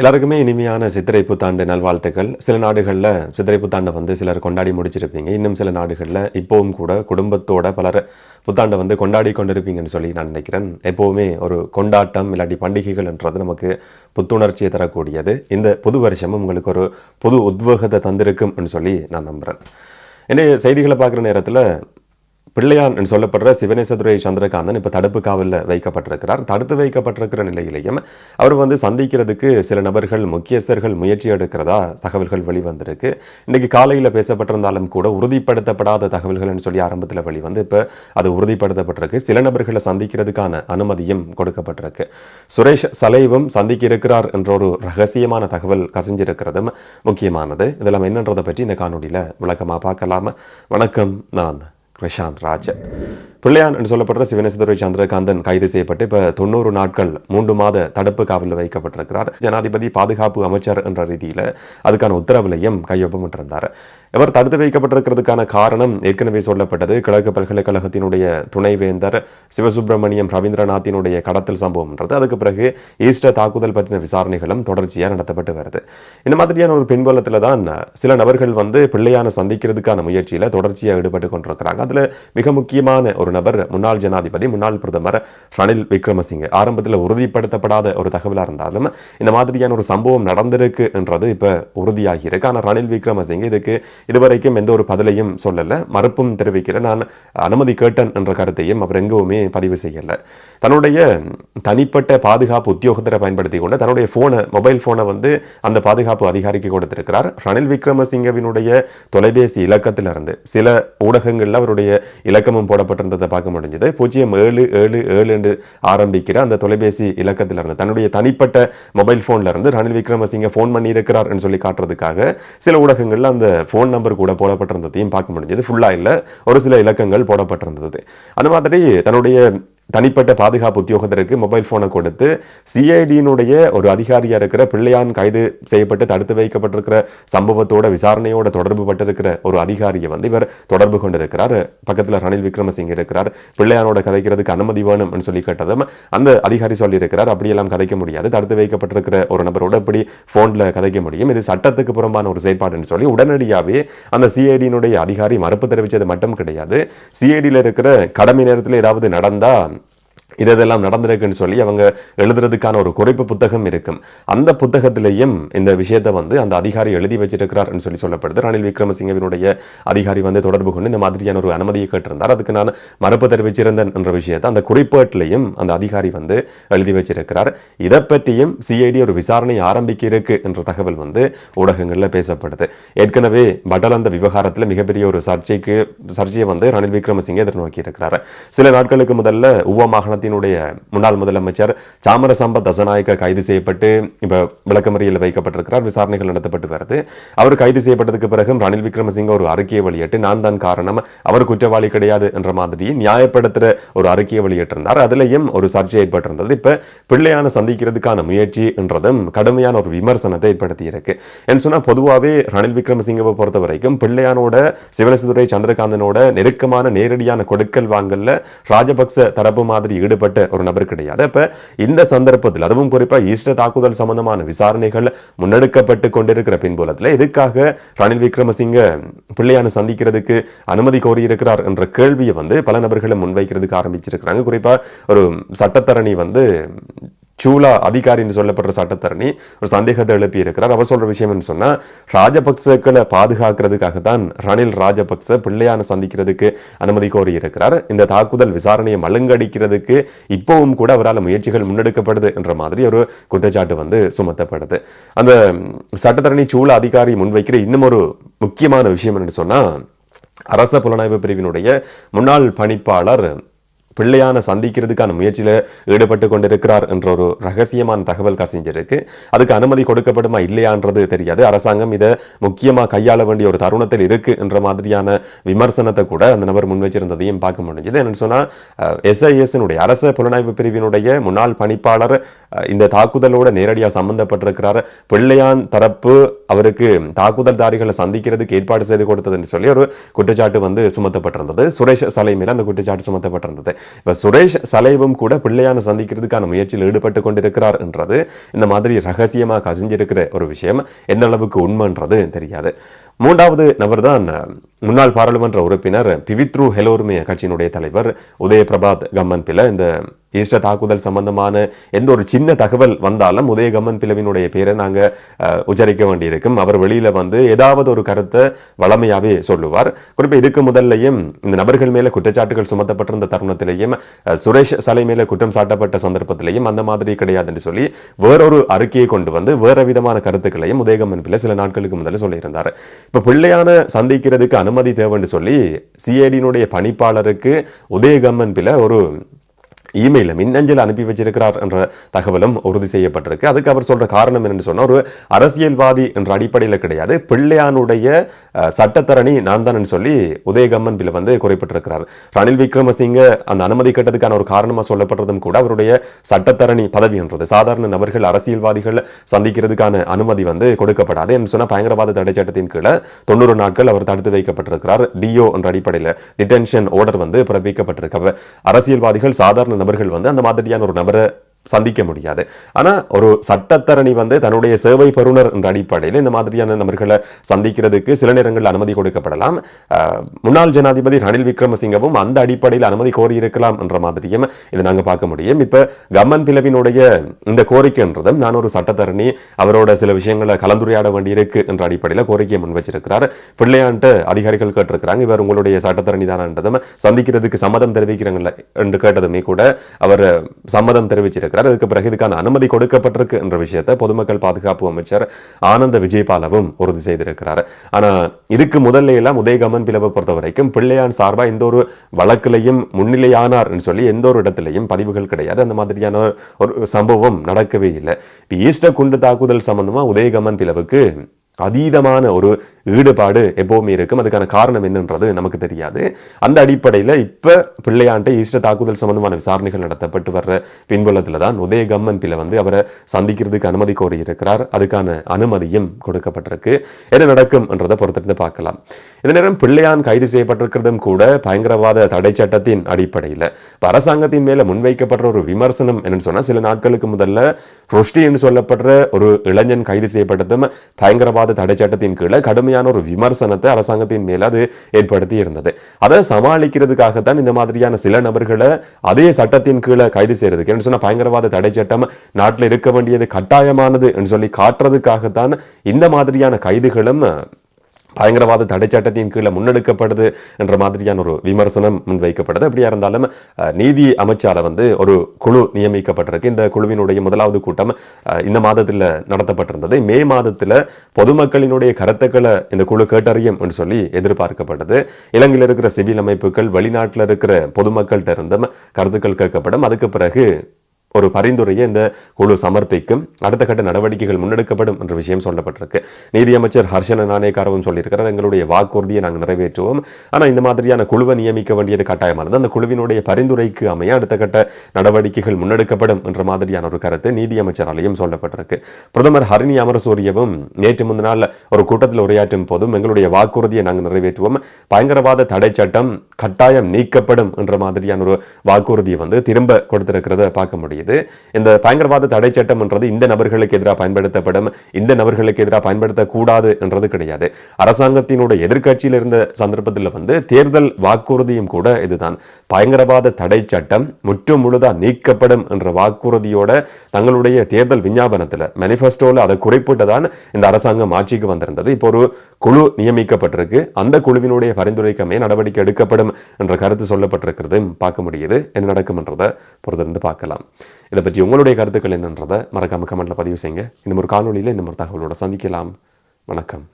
எல்லாருக்குமே இனிமையான சித்திரை புத்தாண்டு நல்வாழ்த்துக்கள். சில நாடுகளில் சித்திரை புத்தாண்டை வந்து சிலர் கொண்டாடி முடிச்சிருப்பீங்க. இன்னும் சில நாடுகளில் இப்போவும் கூட குடும்பத்தோட பலர் புத்தாண்டை வந்து கொண்டாடி கொண்டிருப்பீங்கன்னு சொல்லி நான் நினைக்கிறேன். எப்போவுமே ஒரு கொண்டாட்டம் இல்லாட்டி பண்டிகைகள்ன்றது நமக்கு புத்துணர்ச்சியை தரக்கூடியது. இந்த புது வருஷமும் உங்களுக்கு ஒரு புது உத்வேகத்தை தந்திருக்கும்னு சொல்லி நான் நம்புகிறேன் என்னைய செய்திகளை பார்க்குற நேரத்தில் பிள்ளையான் என்று சொல்லப்படுற சிவனேசதுரை சந்திரகாந்தன் இப்போ தடுப்பு காவலில் வைக்கப்பட்டிருக்கிறார். தடுத்து வைக்கப்பட்டிருக்கிற நிலையிலேயும் அவர் வந்து சந்திக்கிறதுக்கு சில நபர்கள் முக்கியஸ்தர்கள் முயற்சி எடுக்கிறதா தகவல்கள் வெளிவந்திருக்கு. இன்றைக்கி காலையில் பேசப்பட்டிருந்தாலும் கூட உறுதிப்படுத்தப்படாத தகவல்கள்னு சொல்லி ஆரம்பத்தில் வெளிவந்து இப்போ அது உறுதிப்படுத்தப்பட்டிருக்கு. சில நபர்களை சந்திக்கிறதுக்கான அனுமதியும் கொடுக்கப்பட்டிருக்கு. சுரேஷ் சலைவும் சந்திக்க இருக்கிறார் என்ற ஒரு ரகசியமான தகவல் கசிஞ்சிருக்கிறதும் முக்கியமானது. இதெல்லாம் என்னன்றதை பற்றி இந்த காணொலியில் விளக்கமாக பார்க்கலாம். வணக்கம் நான் 奎山，浙江。பிள்ளையான் என்று சொல்லப்படுற சிவனேஸ்வரி சந்திரகாந்தன் கைது செய்யப்பட்டு இப்போ தொண்ணூறு நாட்கள் மூன்று மாத தடுப்பு காவலில் வைக்கப்பட்டிருக்கிறார். ஜனாதிபதி பாதுகாப்பு அமைச்சர் என்ற ரீதியில் அதுக்கான உத்தரவிலையும் கையொப்பமிட்டிருந்தார் இவர் தடுத்து வைக்கப்பட்டிருக்கிறதுக்கான காரணம் ஏற்கனவே சொல்லப்பட்டது. கிழக்கு பல்கலைக்கழகத்தினுடைய துணைவேந்தர் சிவசுப்பிரமணியம் ரவீந்திரநாத்தினுடைய கடத்தல் சம்பவம்ன்றது அதுக்கு பிறகு ஈஸ்டர் தாக்குதல் பற்றின விசாரணைகளும் தொடர்ச்சியாக நடத்தப்பட்டு வருது. இந்த மாதிரியான ஒரு பின்புலத்தில் தான் சில நபர்கள் வந்து பிள்ளையான சந்திக்கிறதுக்கான முயற்சியில் தொடர்ச்சியாக ஈடுபட்டு கொண்டிருக்கிறாங்க. அதில் மிக முக்கியமான ஒரு ஒரு நபர் முன்னாள் ஜனாதிபதி முன்னாள் பிரதமர் ரணில் விக்ரமசிங்கே. ஆரம்பத்தில் உறுதிப்படுத்தப்படாத ஒரு தகவலாக இருந்தாலும் இந்த மாதிரியான ஒரு சம்பவம் நடந்திருக்கு என்றது இப்போ உறுதியாகி இருக்கு. ஆனால் ரணில் விக்ரமசிங்கே இதுக்கு இதுவரைக்கும் எந்த ஒரு பதிலையும் சொல்லலை. மறுப்பும் தெரிவிக்கிற நான் அனுமதி கேட்டன் என்ற கருத்தையும் அவர் எங்குமே பதிவு செய்யலை. தன்னுடைய தனிப்பட்ட பாதுகாப்பு உத்தியோகத்தரை பயன்படுத்தி கொண்டு தன்னுடைய ஃபோனை மொபைல் ஃபோனை வந்து அந்த பாதுகாப்பு அதிகாரிக்கு கொடுத்திருக்கிறார். ரணில் விக்ரமசிங்கவினுடைய தொலைபேசி இலக்கத்திலிருந்து சில ஊடகங்களில் அவருடைய இலக்கமும் போடப்பட்டிருந்தது. பார்க்க முடிஞ்சது. பூஜ்ஜியம் ஏழு ஏழு ஏழு என்று ஆரம்பிக்கிற அந்த தொலைபேசி இலக்கத்திலிருந்து தன்னுடைய தனிப்பட்ட மொபைல் ஃபோன்ல இருந்து ரணில் விக்ரமசிங்க ஃபோன் பண்ணியிருக்கிறார் என்று சொல்லி காட்டுறதுக்காக சில ஊடகங்களில் அந்த ஃபோன் நம்பர் கூட போடப்பட்டிருந்ததையும் பார்க்க முடிஞ்சது. ஃபுல்லாக இல்லை ஒரு சில இலக்கங்கள் போடப்பட்டிருந்தது. அந்த மாதிரி தன்னுடைய தனிப்பட்ட பாதுகாப்பு உத்தியோகத்தருக்கு மொபைல் ஃபோனை கொடுத்து சிஐடியினுடைய ஒரு அதிகாரியாக இருக்கிற பிள்ளையான் கைது செய்யப்பட்டு தடுத்து வைக்கப்பட்டிருக்கிற சம்பவத்தோட விசாரணையோட தொடர்பு பட்டிருக்கிற ஒரு அதிகாரியை வந்து இவர் தொடர்பு கொண்டிருக்கிறார். பக்கத்தில் ரணில் விக்ரமசிங்க இருக்கிறார். பிள்ளையானோட கதைக்கிறதுக்கு அனுமதி வேணும்னு சொல்லி கேட்டதும் அந்த அதிகாரி சொல்லியிருக்கிறார். அப்படியெல்லாம் கதைக்க முடியாது. தடுத்து வைக்கப்பட்டிருக்கிற ஒரு நபரோட இப்படி ஃபோனில் கதைக்க முடியும். இது சட்டத்துக்கு புறம்பான ஒரு செயற்பாடுன்னு சொல்லி உடனடியாகவே அந்த சிஐடியினுடைய அதிகாரி மறுப்பு தெரிவித்தது மட்டும் கிடையாது. சிஐடியில் இருக்கிற கடமை நேரத்தில் ஏதாவது நடந்தால் இது இதெல்லாம் நடந்திருக்குன்னு சொல்லி அவங்க எழுதுறதுக்கான ஒரு குறிப்பு புத்தகம் இருக்கும். அந்த புத்தகத்திலையும் இந்த விஷயத்தை வந்து அந்த அதிகாரி எழுதி வச்சிருக்கிறார்னு சொல்லி சொல்லப்படுது. ரணில் விக்ரமசிங்கவினுடைய அதிகாரி வந்து தொடர்பு கொண்டு இந்த மாதிரியான ஒரு அனுமதியை கேட்டிருந்தார். அதுக்கு நான் மறுப்பு தெரிவிச்சிருந்தேன் என்ற விஷயத்தை அந்த குறிப்பேட்டிலையும் அந்த அதிகாரி வந்து எழுதி வச்சிருக்கிறார். இதை பற்றியும் சிஐடி ஒரு விசாரணை ஆரம்பிக்க இருக்கு என்ற தகவல் வந்து ஊடகங்களில் பேசப்படுது. ஏற்கனவே பட்டலந்த விவகாரத்தில் மிகப்பெரிய ஒரு சர்ச்சைக்கு சர்ச்சையை வந்து ரணில் விக்ரமசிங்கே எதிர்நோக்கி இருக்கிறார் சில நாட்களுக்கு முதல்ல உவ மாகாணத்தினுடைய முன்னாள் முதலமைச்சர் சாமரசம்ப தசநாயக்க கைது செய்யப்பட்டு இப்போ விளக்கமறியலில் வைக்கப்பட்டிருக்கிறார். விசாரணைகள் நடத்தப்பட்டு வருது. அவர் கைது செய்யப்பட்டதுக்கு பிறகு ரணில் விக்ரமசிங்க ஒரு அறிக்கையை வெளியிட்டு நான் தான் காரணம். அவர் குற்றவாளி கிடையாது என்ற மாதிரி நியாயப்படுத்துகிற ஒரு அறிக்கையை வெளியிட்டிருந்தார். அதுலேயும் ஒரு சர்ச்சை ஏற்பட்டிருந்தது. இப்போ பிள்ளையான சந்திக்கிறதுக்கான முயற்சி என்றதும் கடுமையான ஒரு விமர்சனத்தை ஏற்படுத்தியிருக்கு. என்று சொன்னால் பொதுவாகவே ரணில் விக்ரமசிங்கவை பொறுத்த வரைக்கும் பிள்ளையானோட சிவனசுதுரை சந்திரகாந்தனோட நெருக்கமான நேரடியான கொடுக்கல் வாங்கல்ல ராஜபக்ச தரப்பு மாதிரி ஈடுபட்டு ஒரு நபர் கிடையாது. அப்ப இந்த சந்தர்ப்பத்தில் அதுவும் குறிப்பா ஈஸ்டர் தாக்குதல் சம்பந்தமான விசாரணைகள் முன்னெடுக்கப்பட்டு கொண்டிருக்கிற பின்புலத்தில் எதுக்காக ரணில் விக்ரமசிங்க பிள்ளையான சந்திக்கிறதுக்கு அனுமதி கோரியிருக்கிறார் என்ற கேள்வியை வந்து பல நபர்களை முன்வைக்கிறதுக்கு ஆரம்பிச்சிருக்கிறாங்க. குறிப்பா ஒரு சட்டத்தரணி வந்து சூலா அதிகாரின்னு சொல்லப்படுற சட்டத்தரணி ஒரு சந்தேகத்தை எழுப்பி இருக்கிறார் அவர் சொல்ற விஷயம் சொன்னா ராஜபக்சக்களை பாதுகாக்கிறதுக்காக தான் ரணில் ராஜபக்ச பிள்ளையான சந்திக்கிறதுக்கு அனுமதி கோரி இருக்கிறார் இந்த தாக்குதல் விசாரணையை மழுங்கடிக்கிறதுக்கு இப்பவும் கூட அவரால் முயற்சிகள் முன்னெடுக்கப்படுது என்ற மாதிரி ஒரு குற்றச்சாட்டு வந்து சுமத்தப்படுது. அந்த சட்டத்தரணி சூழ அதிகாரி முன்வைக்கிற இன்னும் ஒரு முக்கியமான விஷயம் என்று சொன்னா அரச புலனாய்வு பிரிவினுடைய முன்னாள் பணிப்பாளர் பிள்ளையான சந்திக்கிறதுக்கான முயற்சியில் ஈடுபட்டு கொண்டிருக்கிறார் என்ற ஒரு ரகசியமான தகவல் கசிஞ்சிருக்கு அதுக்கு அனுமதி கொடுக்கப்படுமா இல்லையான்றது தெரியாது. அரசாங்கம் இதை முக்கியமாக கையாள வேண்டிய ஒரு தருணத்தில் இருக்கு என்ற மாதிரியான விமர்சனத்தை கூட அந்த நபர் முன்வச்சிருந்ததையும் பார்க்க முடிஞ்சது. என்னன்னு சொன்னால் எஸ்ஐஎஸ்னுடைய அரச புலனாய்வு பிரிவினுடைய முன்னாள் பணிப்பாளர் இந்த தாக்குதலோட நேரடியாக சம்பந்தப்பட்டிருக்கிறார். பிள்ளையான் தரப்பு அவருக்கு தாக்குதல்தாரிகளை சந்திக்கிறதுக்கு ஏற்பாடு செய்து கொடுத்ததுன்னு சொல்லி ஒரு குற்றச்சாட்டு வந்து சுமத்தப்பட்டிருந்தது. சுரேஷ் சலை மேல அந்த குற்றச்சாட்டு சுமத்தப்பட்டிருந்தது. இப்ப சுரேஷ் சலைவும் கூட பிள்ளையான சந்திக்கிறதுக்கான முயற்சியில் ஈடுபட்டு கொண்டிருக்கிறார் என்றது இந்த மாதிரி ரகசியமாக கசிஞ்சிருக்கிற ஒரு விஷயம். எந்த அளவுக்கு உண்மைன்றது தெரியாது. மூன்றாவது நபர் தான் முன்னாள் பாராளுமன்ற உறுப்பினர் பிவித்ரு ஹெலோர்மே கட்சியினுடைய தலைவர் உதய பிரபாத் கம்மன் பில இந்த ஈஸ்டர் தாக்குதல் சம்பந்தமான எந்த ஒரு சின்ன தகவல் வந்தாலும் உதய கம்மன் பிளவினுடைய பேரை நாங்க உச்சரிக்க வேண்டியிருக்கும். அவர் வெளியில வந்து ஏதாவது ஒரு கருத்தை வளமையாவே சொல்லுவார். குறிப்பா இதுக்கு முதல்லையும் இந்த நபர்கள் மேல குற்றச்சாட்டுகள் சுமத்தப்பட்டிருந்த தருணத்திலேயும் சுரேஷ் சலை மேல குற்றம் சாட்டப்பட்ட சந்தர்ப்பத்திலேயும் அந்த மாதிரி கிடையாது என்று சொல்லி வேறொரு அறிக்கையை கொண்டு வந்து வேற விதமான கருத்துக்களையும் உதயகம்மன் பிள்ளை சில நாட்களுக்கு முதல்ல சொல்லியிருந்தார். இப்போ பிள்ளையான சந்திக்கிறதுக்கு அனுமதி தேவைன்னு சொல்லி சிஐடியினுடைய பணிப்பாளருக்கு உதயகம்மன் பிள்ளை ஒரு இமெயிலில் மின்னஞ்சல் அனுப்பி வச்சிருக்கிறார் என்ற தகவலும் உறுதி செய்யப்பட்டிருக்கு. அதுக்கு அவர் சொல்கிற காரணம் என்னென்னு சொன்னால் ஒரு அரசியல்வாதி என்ற அடிப்படையில் கிடையாது. பிள்ளையானுடைய சட்டத்தரணி நான் தான் சொல்லி உதயகம்மன் பில் வந்து குறிப்பிட்டிருக்கிறார். ரணில் விக்ரமசிங்க அந்த அனுமதி கேட்டதுக்கான ஒரு காரணமாக சொல்லப்படுறதும் கூட அவருடைய சட்டத்தரணி பதவி என்றது. சாதாரண நபர்கள் அரசியல்வாதிகள் சந்திக்கிறதுக்கான அனுமதி வந்து கொடுக்கப்படாது என்று சொன்னால் பயங்கரவாத தடை சட்டத்தின் கீழே தொண்ணூறு நாட்கள் அவர் தடுத்து வைக்கப்பட்டிருக்கிறார். டிஓ என்ற அடிப்படையில் டிடென்ஷன் ஆர்டர் வந்து பிறப்பிக்கப்பட்டிருக்கு. அரசியல்வாதிகள் சாதாரண நபர்கள் வந்து அந்த மாதிரியான ஒரு நபரை சந்திக்க முடியாது. ஆனால் ஒரு சட்டத்தரணி வந்து தன்னுடைய சேவை பெறுநர் என்ற அடிப்படையில் இந்த மாதிரியான நபர்களை சந்திக்கிறதுக்கு சில நேரங்களில் அனுமதி கொடுக்கப்படலாம். முன்னாள் ஜனாதிபதி ரணில் விக்ரமசிங்கவும் அந்த அடிப்படையில் அனுமதி கோரியிருக்கலாம் என்ற மாதிரியும் இதை நாங்கள் பார்க்க முடியும். இப்போ கம்மன் பிளவினுடைய இந்த கோரிக்கைன்றதும் நான் ஒரு சட்டத்தரணி அவரோட சில விஷயங்களை கலந்துரையாட வேண்டியிருக்கு என்ற அடிப்படையில் கோரிக்கையை முன் வச்சிருக்கிறார் பிள்ளையான்ட்டு அதிகாரிகள் கேட்டிருக்கிறாங்க இவர் உங்களுடைய சட்டத்தரணி தானன்றதும் சந்திக்கிறதுக்கு சம்மதம் தெரிவிக்கிறாங்கல்ல என்று கேட்டதுமே கூட அவர் சம்மதம் தெரிவிச்சிருக்கிறார். அதுக்கு பிறகு இதுக்கான அனுமதி கொடுக்கப்பட்டிருக்கு என்ற விஷயத்தை பொதுமக்கள் பாதுகாப்பு அமைச்சர் ஆனந்த விஜயபாலவும் உறுதி செய்திருக்கிறார். ஆனா இதுக்கு முதல்ல எல்லாம் உதயகமன் பிளவை பொறுத்த வரைக்கும் பிள்ளையான் சார்பா எந்த ஒரு வழக்கிலையும் முன்னிலையானார் சொல்லி எந்த ஒரு இடத்திலையும் பதிவுகள் கிடையாது. அந்த மாதிரியான ஒரு சம்பவம் நடக்கவே இல்லை. ஈஸ்டர் குண்டு தாக்குதல் சம்பந்தமா உதயகமன் பிளவுக்கு அதீதமான ஒரு ஈடுபாடு எப்போவுமே இருக்கும். அதுக்கான காரணம் என்னன்றது நமக்கு தெரியாது. அந்த அடிப்படையில் இப்ப பிள்ளையாண்டை ஈஸ்டர் தாக்குதல் சம்பந்தமான விசாரணைகள் நடத்தப்பட்டு வர்ற பின்புலத்தில் தான் உதயகம்மன் பிள்ளை வந்து அவரை சந்திக்கிறதுக்கு அனுமதி கோரி இருக்கிறார் அதுக்கான அனுமதியும் கொடுக்கப்பட்டிருக்கு. என்ன நடக்கும் என்றதை பொறுத்திருந்து பார்க்கலாம். இந்த நேரம் பிள்ளையான் கைது செய்யப்பட்டிருக்கிறதும் கூட பயங்கரவாத தடை சட்டத்தின் அடிப்படையில். அரசாங்கத்தின் மேல முன்வைக்கப்படுற ஒரு விமர்சனம் என்னன்னு சொன்னா சில நாட்களுக்கு முதல்ல ரொஷ்டி என்று சொல்லப்படுற ஒரு இளைஞன் கைது செய்யப்பட்டதும் பயங்கரவாத தடை சட்டத்தின் கீழே மாதிரியான ஒரு விமர்சனத்தை அரசாங்கத்தின் மேல அது ஏற்படுத்தி இருந்தது அதை சமாளிக்கிறதுக்காகத்தான் இந்த மாதிரியான சில நபர்களை அதே சட்டத்தின் கீழே கைது செய்யறதுக்கு என்று சொன்னா பயங்கரவாத தடை சட்டம் நாட்டில் இருக்க வேண்டியது கட்டாயமானது என்று சொல்லி காட்டுறதுக்காகத்தான் இந்த மாதிரியான கைதுகளும் பயங்கரவாத தடை சட்டத்தின் கீழே முன்னெடுக்கப்படுது என்ற மாதிரியான ஒரு விமர்சனம் முன்வைக்கப்படுது அப்படியா இருந்தாலும் நீதி அமைச்சால வந்து ஒரு குழு நியமிக்கப்பட்டிருக்கு. இந்த குழுவினுடைய முதலாவது கூட்டம் இந்த மாதத்தில் நடத்தப்பட்டிருந்தது. மே மாதத்தில் பொதுமக்களினுடைய கருத்துக்களை இந்த குழு கேட்டறியும் என்று சொல்லி எதிர்பார்க்கப்பட்டது. இலங்கையில் இருக்கிற சிவில் அமைப்புகள் வெளிநாட்டில் இருக்கிற பொதுமக்கள்கிட்ட இருந்தும் கருத்துக்கள் கேட்கப்படும். அதுக்கு பிறகு ஒரு பரிந்துரையை இந்த குழு சமர்ப்பிக்கும். அடுத்த கட்ட நடவடிக்கைகள் முன்னெடுக்கப்படும் என்ற விஷயம் சொல்லப்பட்டிருக்கு. நீதியமைச்சர் ஹர்ஷன நாணயக்காரவும் சொல்லியிருக்கிறார் எங்களுடைய வாக்குறுதியை நாங்கள் நிறைவேற்றுவோம். ஆனால் இந்த மாதிரியான குழுவை நியமிக்க வேண்டியது கட்டாயமானது அந்த குழுவினுடைய பரிந்துரைக்கு அமைய அடுத்த கட்ட நடவடிக்கைகள் முன்னெடுக்கப்படும் என்ற மாதிரியான ஒரு கருத்து நீதியமைச்சராலையும் சொல்லப்பட்டிருக்கு. பிரதமர் ஹரிணி அமரசூரியவும் நேற்று முந்தின ஒரு கூட்டத்தில் உரையாற்றும் போதும் எங்களுடைய வாக்குறுதியை நாங்கள் நிறைவேற்றுவோம். பயங்கரவாத தடை சட்டம் கட்டாயம் நீக்கப்படும் என்ற மாதிரியான ஒரு வாக்குறுதியை வந்து திரும்ப கொடுத்திருக்கிறத பார்க்க முடியுது. இந்த பயங்கரவாத தடை சட்டம் என்றது இந்த நபர்களுக்கு எதிராக பயன்படுத்தப்படும் இந்த நபர்களுக்கு எதிராக பயன்படுத்தக்கூடாது என்றது கிடையாது. அரசாங்கத்தினுடைய எதிர்க்கட்சியில் இருந்த சந்தர்ப்பத்தில் வந்து தேர்தல் வாக்குறுதியும் கூட இதுதான். பயங்கரவாத தடை சட்டம் முற்றும் முழுதா நீக்கப்படும் என்ற வாக்குறுதியோட தங்களுடைய தேர்தல் விஞ்ஞாபனத்தில் மேனிஃபெஸ்டோவில் அதை குறிப்பிட்டுதான் இந்த அரசாங்கம் ஆட்சிக்கு வந்திருந்தது. இப்போ ஒரு குழு நியமிக்கப்பட்டிருக்கு. அந்த குழுவினுடைய பரிந்துரைக்கமே நடவடிக்கை எடுக்கப்படும் என்ற கருத்து சொல்லப்பட்டிருக்கிறது. பார்க்க முடியுது. என்ன நடக்கும் என்றதை பொறுத்திருந்து பார்க்கலாம். இதை பற்றி உங்களுடைய கருத்துக்கள் என்னன்றதை மறக்காம கமெண்ட்டில் பதிவு செய்யுங்க. இன்னும் ஒரு காணொலியில் இன்னும் ஒரு தகவலோட சந்திக்கலாம். வணக்கம்.